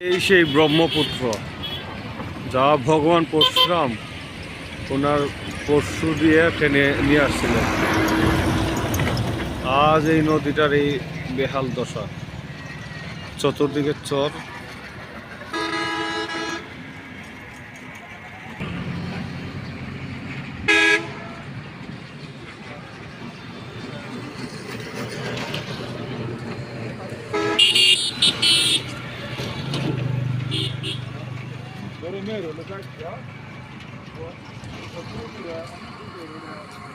এই সেই ব্রহ্মপুত্র, যা ভগবান পরশুরাম ওনার পরশু দিয়ে টেনে নিয়ে আসছিলেন। আজ এই নদীটার এই বেহাল দশা। চতুর্দিকের চর primeiro lugar que há, a cultura, la...